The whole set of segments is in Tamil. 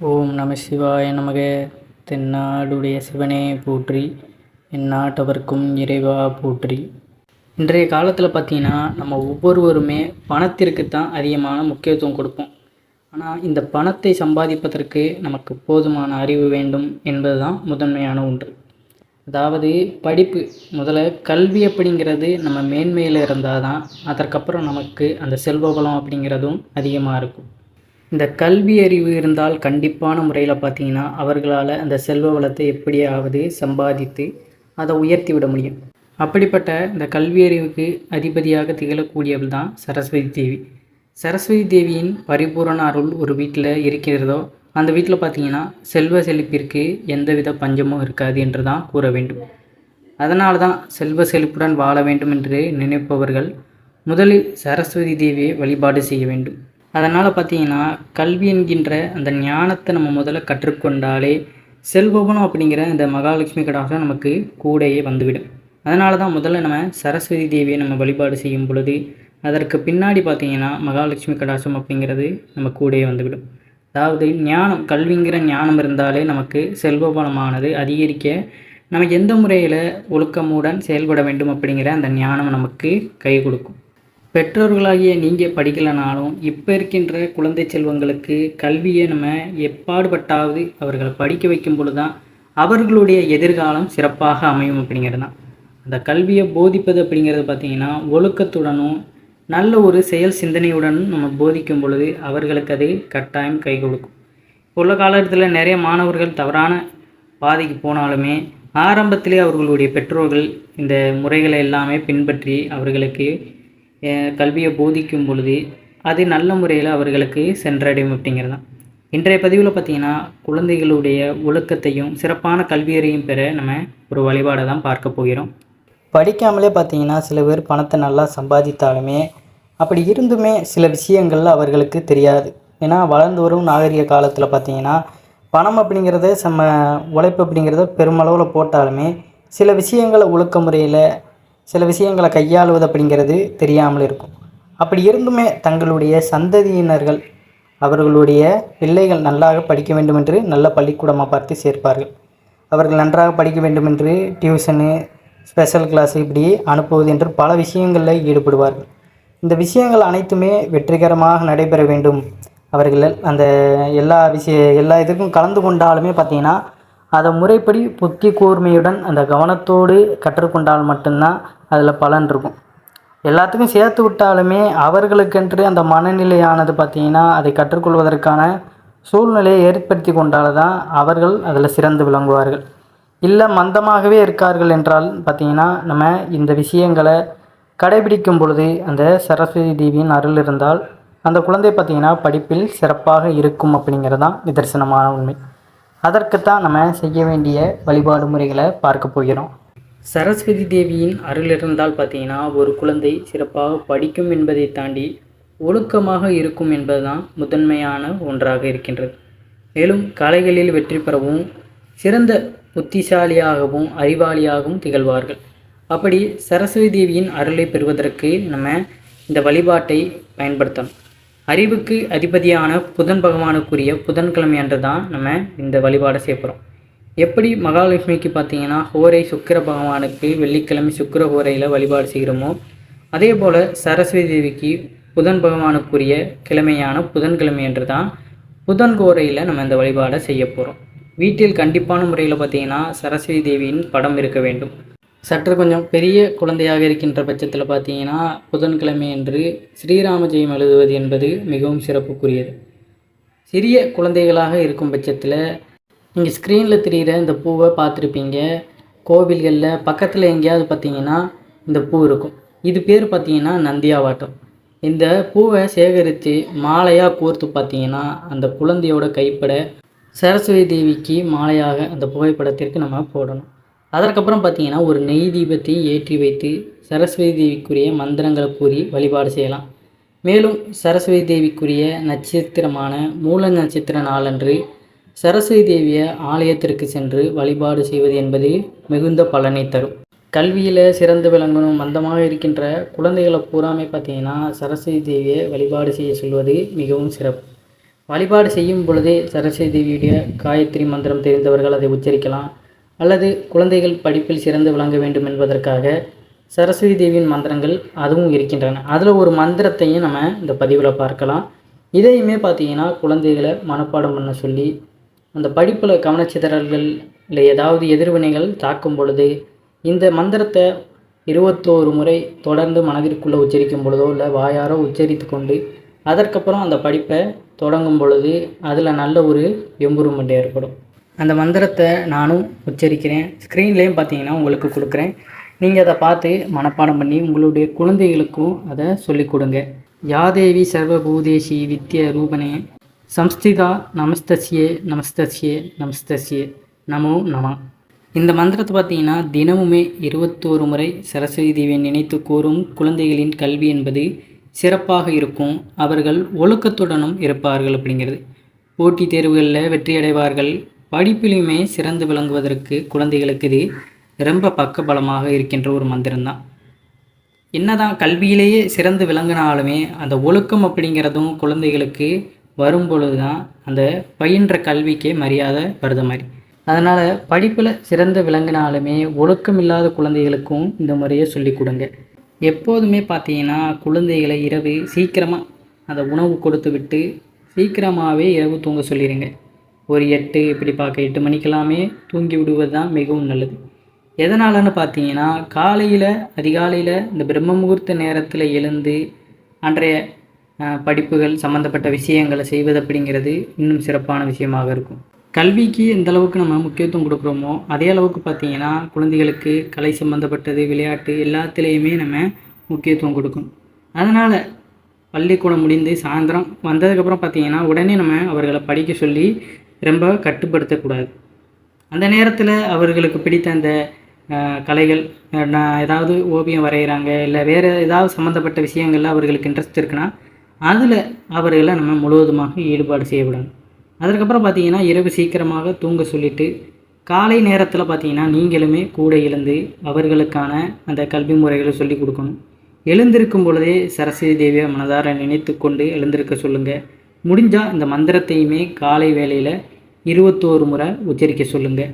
ஓம் நம சிவாய நமக. தென்னாடுடைய சிவனே போற்றி எந்நாட்டவர்க்கும் இறைவா போற்றி. இன்றைய காலத்தில் பார்த்தீங்கன்னா நம்ம ஒவ்வொருவருமே பணத்திற்கு தான் அதிகமான முக்கியத்துவம் கொடுப்போம். ஆனால் இந்த பணத்தை சம்பாதிப்பதற்கு நமக்கு போதுமான அறிவு வேண்டும் என்பது தான் முதன்மையான ஒன்று. அதாவது படிப்பு முதல்ல கல்வி அப்படிங்கிறது நம்ம மேன்மையில் இருந்தால் தான் அதற்கப்புறம் நமக்கு அந்த செல்வ பலம் அப்படிங்கிறதும் அதிகமாக இருக்கும். இந்த கல்வி அறிவு இருந்தால் கண்டிப்பான முறையில் பார்த்தீங்கன்னா அவர்களால் அந்த செல்வ வளத்தை எப்படியாவது சம்பாதித்து அதை உயர்த்தி விட முடியும். அப்படிப்பட்ட இந்த கல்வி அறிவுக்கு அதிபதியாக திகழக்கூடியவள் தான் சரஸ்வதி தேவி. சரஸ்வதி தேவியின் பரிபூரண அருள் ஒரு வீட்டில் இருக்கிறதோ அந்த வீட்டில் பார்த்தீங்கன்னா செல்வ செழிப்பிற்கு எந்தவித பஞ்சமும் இருக்காது என்று தான் கூற வேண்டும். அதனால தான் செல்வ செழிப்புடன் வாழ வேண்டும் என்று நினைப்பவர்கள் முதலில் சரஸ்வதி தேவியை வழிபாடு செய்ய வேண்டும். அதனால் பார்த்தீங்கன்னா கல்வி என்கின்ற அந்த ஞானத்தை நம்ம முதல்ல கற்றுக்கொண்டாலே செல்பவனம் அப்படிங்கிற இந்த மகாலட்சுமி கடாசம் நமக்கு கூடையே வந்துவிடும். அதனால தான் முதல்ல நம்ம சரஸ்வதி தேவியை நம்ம வழிபாடு செய்யும் பொழுது அதற்கு பின்னாடி பார்த்தீங்கன்னா மகாலட்சுமி கடாசம் அப்படிங்கிறது நம்ம கூடையே வந்துவிடும். அதாவது ஞானம் கல்விங்கிற ஞானம் இருந்தாலே நமக்கு செல்வபலமானது அதிகரிக்க நம்ம எந்த முறையில் ஒழுக்கமுடன் செயல்பட வேண்டும் அப்படிங்கிற அந்த ஞானம் நமக்கு கை கொடுக்கும். பெற்றோர்களாகிய நீங்கள் படிக்கலைனாலும் இப்போ இருக்கின்ற குழந்தை செல்வங்களுக்கு கல்வியை நம்ம எப்பாடுபட்டாவது அவர்களை படிக்க வைக்கும் பொழுது தான் அவர்களுடைய எதிர்காலம் சிறப்பாக அமையும் அப்படிங்கிறது தான் அந்த கல்வியை போதிப்பது அப்படிங்கிறது பார்த்திங்கன்னா ஒழுக்கத்துடனும் நல்ல ஒரு செயல் சிந்தனையுடனும் நம்ம போதிக்கும் பொழுது அவர்களுக்கு அது கட்டாயம் கை கொடுக்கும். இப்போ உள்ள காலத்தில் நிறைய மாணவர்கள் தவறான பாதைக்கு போனாலுமே ஆரம்பத்திலே அவர்களுடைய பெற்றோர்கள் இந்த முறைகளை எல்லாமே பின்பற்றி அவர்களுக்கு கல்வியை போதிக்கும் பொழுது அது நல்ல முறையில் அவர்களுக்கு சென்றடையும் அப்படிங்கிறது தான். இன்றைய பதிவில் பார்த்தீங்கன்னா குழந்தைகளுடைய ஒழுக்கத்தையும் சிறப்பான கல்வியறையும் பெற நம்ம ஒரு வழிபாடை தான் பார்க்க போகிறோம். படிக்காமலே பார்த்தீங்கன்னா சில பேர் பணத்தை நல்லா சம்பாதித்தாலுமே அப்படி இருந்துமே சில விஷயங்கள் அவர்களுக்கு தெரியாது. ஏன்னா வளர்ந்து வரும் நாகரிக காலத்தில் பார்த்தீங்கன்னா பணம் அப்படிங்கிறத நம்ம உழைப்பு அப்படிங்கிறத பெருமளவில் போட்டாலுமே சில விஷயங்களை ஒழுக்க முறையில் சில விஷயங்களை கையாளுவது அப்படிங்கிறது தெரியாமல் இருக்கும். அப்படி இருந்துமே தங்களுடைய சந்ததியினர்கள் அவர்களுடைய பிள்ளைகள் நன்றாக படிக்க வேண்டும் என்று நல்ல பள்ளிக்கூடமாக பார்த்து சேர்ப்பார்கள். அவர்கள் நன்றாக படிக்க வேண்டும் என்று டியூஷனு ஸ்பெஷல் கிளாஸ் இப்படி அனுப்புவது என்று பல விஷயங்களில் ஈடுபடுவார்கள். இந்த விஷயங்கள் அனைத்துமே வெற்றிகரமாக நடைபெற வேண்டும். அவர்கள் அந்த எல்லா விஷய எல்லா இதுக்கும் கலந்து கொண்டாலுமே பார்த்தீங்கன்னா அதை முறைப்படி புத்தி கூர்மையுடன் அந்த கவனத்தோடு கற்றுக்கொண்டால் மட்டும்தான் அதில் பலன் இருக்கும். எல்லாத்துக்கும் சேர்த்து விட்டாலுமே அவர்களுக்கென்று அந்த மனநிலையானது பார்த்தீங்கன்னா அதை கற்றுக்கொள்வதற்கான சூழ்நிலையை ஏற்படுத்தி கொண்டால் தான் அவர்கள் அதில் சிறந்து விளங்குவார்கள். இல்லை மந்தமாகவே இருக்கார்கள் என்றால் பார்த்திங்கன்னா நம்ம இந்த விஷயங்களை கடைபிடிக்கும் பொழுது அந்த சரஸ்வதி தேவியின் அருள் இருந்தால் அந்த குழந்தை பார்த்தீங்கன்னா படிப்பில் சிறப்பாக இருக்கும் அப்படிங்கிறது தான் நிதர்சனமான உண்மை. அதற்குத்தான் நம்ம செய்ய வேண்டிய வழிபாடு முறைகளை பார்க்க போகிறோம். சரஸ்வதி தேவியின் அருள் இருந்தால் பார்த்தீங்கன்னா ஒரு குழந்தை சிறப்பாக படிக்கும் என்பதை தாண்டி ஒழுக்கமாக இருக்கும் என்பதுதான் முதன்மையான ஒன்றாக இருக்கின்றது. மேலும் கலைகளில் வெற்றி பெறவும் சிறந்த புத்திசாலியாகவும் அறிவாளியாகவும் திகழ்வார்கள். அப்படி சரஸ்வதி தேவியின் அருளை பெறுவதற்கு நம்ம இந்த வழிபாட்டை பயன்படுத்தணும். அறிவுக்கு அதிபதியான புதன் பகவானுக்குரிய புதன்கிழமை அன்று தான் நம்ம இந்த வழிபாடை செய்யப்படுறோம் எப்படி மகாலட்சுமிக்கு பார்த்தீங்கன்னா ஹோரை சுக்கிர பகவானுக்கு வெள்ளிக்கிழமை சுக்கிர ஹோரையில் வழிபாடு செய்கிறோமோ அதே போல் சரஸ்வதி தேவிக்கு புதன் பகவானுக்குரிய கிழமையான புதன்கிழமை என்று தான் புதன் கோரையில் நம்ம இந்த வழிபாடை செய்ய போகிறோம் வீட்டில் கண்டிப்பான முறையில் பார்த்தீங்கன்னா சரஸ்வதி தேவியின் படம் இருக்க வேண்டும். சற்று கொஞ்சம் பெரிய குழந்தையாக இருக்கின்ற பட்சத்தில் பார்த்தீங்கன்னா புதன்கிழமை என்று ஸ்ரீராம ஜெயம் எழுதுவது என்பது மிகவும் சிறப்புக்குரியது. சிறிய குழந்தைகளாக இருக்கும் பட்சத்தில் நீங்கள் ஸ்க்ரீனில் தெரிகிற இந்த பூவை பார்த்துருப்பீங்க. கோவில்களில் பக்கத்தில் எங்கேயாவது பார்த்தீங்கன்னா இந்த பூ இருக்கும். இது பேர் பார்த்தீங்கன்னா நந்தியாவாட்டம். இந்த பூவை சேகரித்து மாலையாக கோர்த்து பார்த்தீங்கன்னா அந்த குழந்தையோட கைப்பட சரஸ்வதி தேவிக்கு மாலையாக அந்த புகைப்படத்திற்கு நம்ம போடணும். அதற்கப்புறம் பார்த்தீங்கன்னா ஒரு நெய் தீபத்தை ஏற்றி வைத்து சரஸ்வதி தேவிக்குரிய மந்திரங்களை கூறி வழிபாடு செய்யலாம். மேலும் சரஸ்வதி தேவிக்குரிய நட்சத்திரமான மூல நட்சத்திர நாளன்று சரஸ்வதி தேவியை ஆலயத்திற்கு சென்று வழிபாடு செய்வது என்பது மிகுந்த பலனை தரும். கல்வியில் சிறந்து விளங்கணும் மந்தமாக இருக்கின்ற குழந்தைகளை பூராமே பார்த்தீங்கன்னா சரஸ்வதி தேவியை வழிபாடு செய்ய சொல்வது மிகவும் சிறப்பு. வழிபாடு செய்யும் பொழுதே சரஸ்வதி தேவியுடைய காயத்ரி மந்திரம் தெரிந்தவர்கள் அதை உச்சரிக்கலாம். அல்லது குழந்தைகள் படிப்பில் சிறந்து விளங்க வேண்டும் என்பதற்காக சரஸ்வதி தேவியின் மந்திரங்கள் அதுவும் இருக்கின்றன. அதில் ஒரு மந்திரத்தையும் நம்ம இந்த பதிவில் பார்க்கலாம். இதையுமே பார்த்தீங்கன்னா குழந்தைகளை மனப்பாடம் பண்ண சொல்லி அந்த படிப்பில் கவனச்சிதறல்கள் இல்லை ஏதாவது எதிர்வினைகள் தாக்கும் பொழுது இந்த மந்திரத்தை இருபத்தோரு முறை தொடர்ந்து மனதிற்குள்ளே உச்சரிக்கும் பொழுதோ இல்லை வாயாரோ உச்சரித்து கொண்டு அதற்கப்புறம் அந்த படிப்பை தொடங்கும் பொழுது அதில் நல்ல ஒரு எம்புருமெண்ட் ஏற்படும். அந்த மந்திரத்தை நானும் உச்சரிக்கிறேன். ஸ்க்ரீன்லேயும் பார்த்தீங்கன்னா உங்களுக்கு கொடுக்குறேன். நீங்கள் அதை பார்த்து மனப்பாடம் பண்ணி உங்களுடைய குழந்தைகளுக்கும் அதை சொல்லிக் கொடுங்க. யாதேவி சர்வபூதேஷி வித்ய ரூபனே. சம்ஸ்திதா நமஸ்தஸ்யே நமஸ்தஸ்யே நமஸ்தஸ்யே. நமோ நம. இந்த மந்திரத்தை பார்த்தீங்கன்னா தினமுமே இருபத்தோரு முறை சரஸ்வதி தேவியை நினைத்து கூறும் குழந்தைகளின் கல்வி என்பது சிறப்பாக இருக்கும். அவர்கள் ஒழுக்கத்துடனும் இருப்பார்கள் அப்படிங்கிறது. போட்டித் தேர்வுகளில் வெற்றியடைவார்கள். படிப்பிலையுமே சிறந்து விளங்குவதற்கு குழந்தைகளுக்கு இது ரொம்ப பக்கபலமாக இருக்கின்ற ஒரு மந்திரம்தான். என்னதான் கல்வியிலேயே சிறந்து விளங்கினாலுமே அந்த ஒழுக்கம் அப்படிங்கிறதும் குழந்தைகளுக்கு வரும் பொழுது தான் அந்த பயின்ற கல்விக்கே மரியாதை வருத மாதிரி. அதனால் படிப்பில் சிறந்து விளங்கினாலுமே ஒழுக்கம் இல்லாத குழந்தைகளுக்கும் இந்த முறையை சொல்லி கொடுங்க. எப்போதுமே பார்த்தீங்கன்னா குழந்தைகளை இரவு சீக்கிரமாக அந்த உணவு கொடுத்து விட்டு சீக்கிரமாகவே இரவு தூங்க சொல்லிடுங்க ஒரு எட்டு இப்படி பார்க்க எட்டு மணிக்கெல்லாமே தூங்கி விடுவது தான் மிகவும் நல்லது. எதனாலன்னு பார்த்தீங்கன்னா காலையில் அதிகாலையில் இந்த பிரம்ம முகூர்த்த நேரத்தில் எழுந்து அன்றைய படிப்புகள் சம்மந்தப்பட்ட விஷயங்களை செய்வது அப்படிங்கிறது இன்னும் சிறப்பான விஷயமாக இருக்கும். கல்விக்கு எந்த அளவுக்கு நம்ம முக்கியத்துவம் கொடுக்குறோமோ அதே அளவுக்கு பார்த்திங்கன்னா குழந்தைகளுக்கு கலை சம்மந்தப்பட்டது விளையாட்டு எல்லாத்துலேயுமே நம்ம முக்கியத்துவம் கொடுக்கணும். அதனால் பள்ளிக்கூடம் முடிந்து சாயந்தரம் வந்ததுக்கப்புறம் பார்த்தீங்கன்னா உடனே நம்ம அவர்களை படிக்க சொல்லி ரொம்ப கட்டுப்படுத்தக்கூடாது. அந்த நேரத்தில் அவர்களுக்கு பிடித்த அந்த கலைகள் நான் ஏதாவது ஓவியம் வரைகிறாங்க இல்லை வேறு ஏதாவது சம்மந்தப்பட்ட விஷயங்கள்ல அவர்களுக்கு இன்ட்ரெஸ்ட் இருக்குன்னா அதில் அவர்களை நம்ம முழுவதுமாக ஈடுபாடு செய்யப்படணும் அதுக்கப்புறம் பார்த்தீங்கன்னா இரவு சீக்கிரமாக தூங்க சொல்லிட்டு காலை நேரத்தில் பார்த்தீங்கன்னா நீங்களுமே கூட எழுந்து அவர்களுக்கான அந்த கல்வி முறைகளை சொல்லிக் கொடுக்கணும். எழுந்திருக்கும் பொழுதே சரஸ்வதி தேவியை மனதார நினைத்து கொண்டு எழுந்திருக்க சொல்லுங்கள் முடிஞ்சால் இந்த மந்திரத்தையுமே காலை வேளையில் இருபத்தோரு முறை உச்சரிக்க சொல்லுங்கள்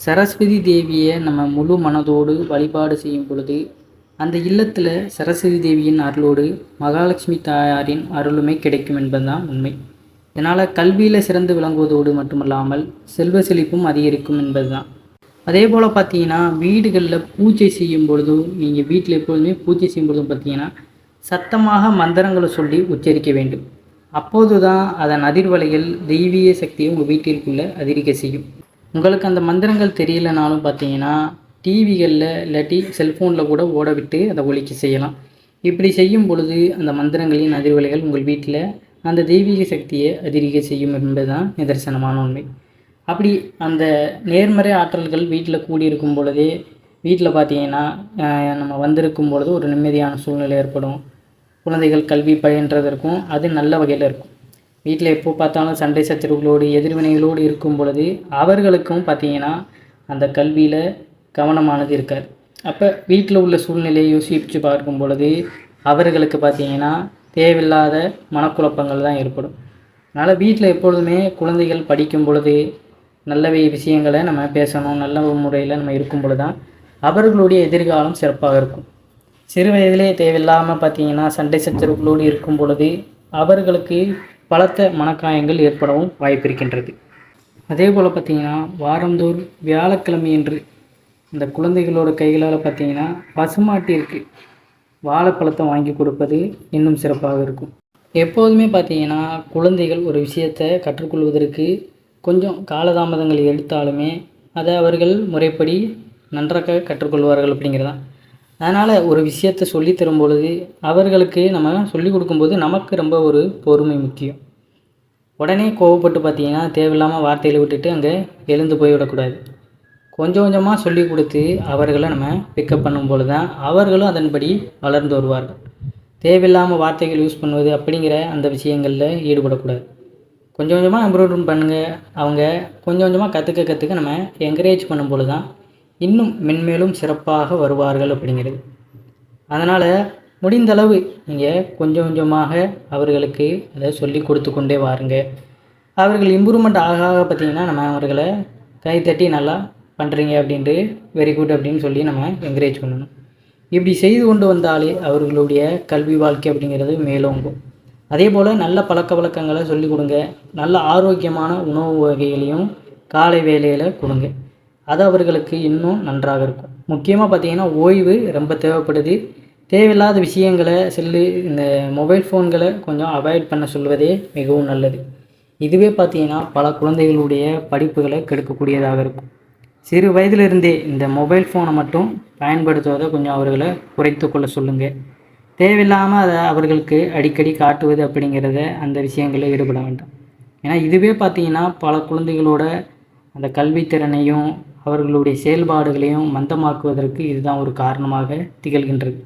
சரஸ்வதி தேவியை நம்ம முழு மனதோடு வழிபாடு செய்யும் பொழுது அந்த இல்லத்தில் சரஸ்வதி தேவியின் அருளோடு மகாலட்சுமி தாயாரின் அருளுமே கிடைக்கும் என்பதுதான் உண்மை. இதனால் கல்வியில் சிறந்து விளங்குவதோடு மட்டுமல்லாமல் செல்வ செழிப்பும் அதிகரிக்கும் என்பதுதான். அதே போல் பார்த்தீங்கன்னா வீடுகளில் பூஜை செய்யும் பொழுதும் நீங்கள் வீட்டில் எப்பொழுதுமே பூஜை செய்யும் பொழுதும் பார்த்தீங்கன்னா சத்தமாக மந்திரங்களை சொல்லி உச்சரிக்க வேண்டும். அப்போது தான் அதன் அதிர்வலைகள் தெய்வீக சக்தியை உங்கள் வீட்டிற்குள்ளே அதிகரிக்க செய்யும். உங்களுக்கு அந்த மந்திரங்கள் தெரியலனாலும் பார்த்தீங்கன்னா டிவிகளில் இல்லாட்டி செல்ஃபோனில் கூட ஓட விட்டு அதை ஒலிக்க செய்யலாம். இப்படி செய்யும் பொழுது அந்த மந்திரங்களின் அதிர்வலைகள் உங்கள் வீட்டில் அந்த தெய்வீக சக்தியை அதிகரிக்க செய்யும் என்பது தான் நிதர்சனமான உண்மை. அப்படி அந்த நேர்மறை ஆற்றல்கள் வீட்டில் கூடியிருக்கும் பொழுதே வீட்டில் பார்த்தீங்கன்னா நம்ம வந்திருக்கும் பொழுது ஒரு நிம்மதியான சூழ்நிலை ஏற்படும். குழந்தைகள் கல்வி பயின்றதற்கும் அது நல்ல வகையில் இருக்கும். வீட்டில் எப்போ பார்த்தாலும் சண்டை சச்சரவுகளோடு எதிர்வினைகளோடு இருக்கும் பொழுது அவர்களுக்கும் பார்த்தீங்கன்னா அந்த கல்வியில் கவனமானது இருக்காது. அப்போ வீட்டில் உள்ள சூழ்நிலையை யோசித்து பார்க்கும் பொழுது அவர்களுக்கு பார்த்தீங்கன்னா தேவையில்லாத மனக்குழப்பங்கள் தான் ஏற்படும். அதனால் வீட்டில் எப்பொழுதுமே குழந்தைகள் படிக்கும் பொழுது நல்ல விஷயங்களை நம்ம பேசணும் நல்ல முறையில் நம்ம இருக்கும் பொழுது தான் அவர்களுடைய எதிர்காலம் சிறப்பாக இருக்கும். சிறு வயதிலே தேவையில்லாமல் பார்த்தீங்கன்னா சண்டை சச்சரவுகளோடு இருக்கும் பொழுது அவர்களுக்கு பலத்த மனக்காயங்கள் ஏற்படவும் வாய்ப்பிருக்கின்றது அதே போல் பார்த்தீங்கன்னா வாரந்தோறும் வியாழக்கிழமையன்று இந்த குழந்தைகளோட கைகளால் பார்த்தீங்கன்னா பசுமாட்டிற்கு வாழைப்பழத்தை வாங்கி கொடுப்பது இன்னும் சிறப்பாக இருக்கும். எப்போதுமே பார்த்தீங்கன்னா குழந்தைகள் ஒரு விஷயத்தை கற்றுக்கொள்வதற்கு கொஞ்சம் காலதாமதங்கள் எடுத்தாலுமே அதை அவர்கள் முறைப்படி நன்றாக கற்றுக்கொள்வார்கள் அப்படிங்கிறதான். அதனால் ஒரு விஷயத்தை சொல்லி தரும் பொழுது அவர்களுக்கு நம்ம சொல்லிக் கொடுக்கும்போது நமக்கு ரொம்ப ஒரு பொறுமை முக்கியம். உடனே கோவப்பட்டு பார்த்தீங்கன்னா தேவையில்லாமல் வார்த்தைகளை விட்டுட்டு அங்கே எழுந்து போய்விடக்கூடாது. கொஞ்சம் கொஞ்சமாக சொல்லி கொடுத்து அவர்களை நம்ம பிக்கப் பண்ணும்போது தான் அவர்களும் அதன்படி வளர்ந்து வருவார்கள். தேவையில்லாமல் வார்த்தைகள் யூஸ் பண்ணுவது அப்படிங்கிற அந்த விஷயங்களில் ஈடுபடக்கூடாது. கொஞ்சம் கொஞ்சமாக இம்ப்ரூவ்மெண்ட் பண்ணுங்கள் அவங்க கொஞ்சம் கொஞ்சமாக கற்றுக்க கற்றுக்க நம்ம என்கரேஜ் பண்ணும்போது தான் இன்னும் மென்மேலும் சிறப்பாக வருவார்கள் அப்படிங்கிறது. அதனால் முடிந்தளவு நீங்கள் கொஞ்சம் கொஞ்சமாக அவர்களுக்கு அதை சொல்லி கொடுத்து கொண்டே வாருங்க. அவர்கள் இம்ப்ரூவ்மெண்ட் ஆக ஆக பார்த்தீங்கன்னா நம்ம அவர்களை கைத்தட்டி நல்லா பண்ணுறீங்க அப்படின்ட்டு வெரி குட் அப்படின்னு சொல்லி நம்ம என்கரேஜ் பண்ணணும். இப்படி செய்து கொண்டு வந்தாலே அவர்களுடைய கல்வி வாழ்க்கை அப்படிங்கிறது மேலோங்கும். அதே போல் நல்ல பழக்க வழக்கங்களை சொல்லிக் கொடுங்க. நல்ல ஆரோக்கியமான உணவு வகைகளையும் காலை வேலையில் கொடுங்க. அது அவர்களுக்கு இன்னும் நன்றாக இருக்கும். முக்கியமாக பார்த்தீங்கன்னா ஓய்வு ரொம்ப தேவைப்படுது. தேவையில்லாத விஷயங்களை செல்லு இந்த மொபைல் ஃபோன்களை கொஞ்சம் அவாய்ட் பண்ண சொல்வதே மிகவும் நல்லது. இதுவே பார்த்தீங்கன்னா பல குழந்தைகளுடைய படிப்புகளை கெடுக்கக்கூடியதாக இருக்கும். சிறு வயதிலிருந்தே இந்த மொபைல் ஃபோனை மட்டும் பயன்படுத்துவதை கொஞ்சம் அவர்களை குறைத்து கொள்ள சொல்லுங்கள் தேவையில்லாமல் அதை அவர்களுக்கு அடிக்கடி காட்டுவது அப்படிங்கிறத அந்த விஷயங்களில் ஈடுபட வேண்டாம். ஏன்னா இதுவே பார்த்தீங்கன்னா பல குழந்தைகளோட அந்த கல்வித்திறனையும் அவர்களுடைய செயல்பாடுகளையும் மந்தமாக்குவதற்கு இதுதான் ஒரு காரணமாக திகழ்கின்றது.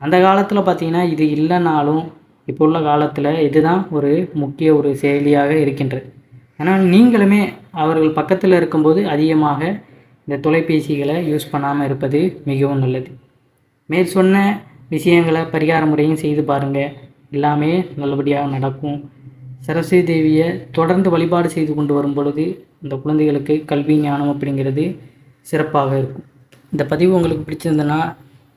அந்த காலத்தில் பார்த்தீங்கன்னா இது இல்லைனாலும் இப்போ உள்ள காலத்தில் இதுதான் ஒரு முக்கிய ஒரு செயலியாக இருக்கின்றது. ஆனால் நீங்களுமே அவர்கள் பக்கத்தில் இருக்கும்போது அதிகமாக இந்த தொலைபேசிகளை யூஸ் பண்ணாமல் இருப்பது மிகவும் நல்லது. மேல் சொன்ன விஷயங்களை பரிகார முறையும் செய்து பாருங்கள் எல்லாமே நல்லபடியாக நடக்கும். சரஸ்வதி தேவியை தொடர்ந்து வழிபாடு செய்து கொண்டு வரும் பொழுது இந்த குழந்தைகளுக்கு கல்வி ஞானம் அப்படிங்கிறது சிறப்பாக இருக்கும். இந்த பதிவு உங்களுக்கு பிடிச்சிருந்ததுன்னா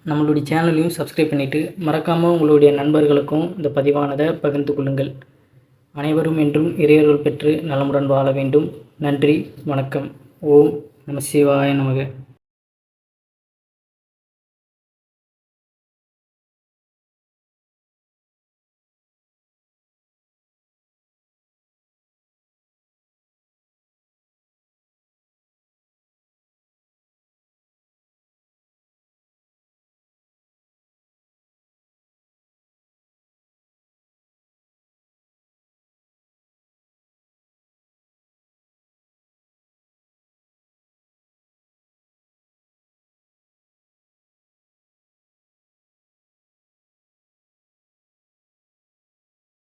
நம்மளுடைய சேனலையும் சப்ஸ்கிரைப் பண்ணிவிட்டு மறக்காமல் உங்களுடைய நண்பர்களுக்கும் இந்த பதிவானதை பகிர்ந்து கொள்ளுங்கள். அனைவரும் என்றும் இறையர்கள் பெற்று நலமுடன் வாழ வேண்டும். நன்றி வணக்கம். ஓம் நம சிவாய நமக.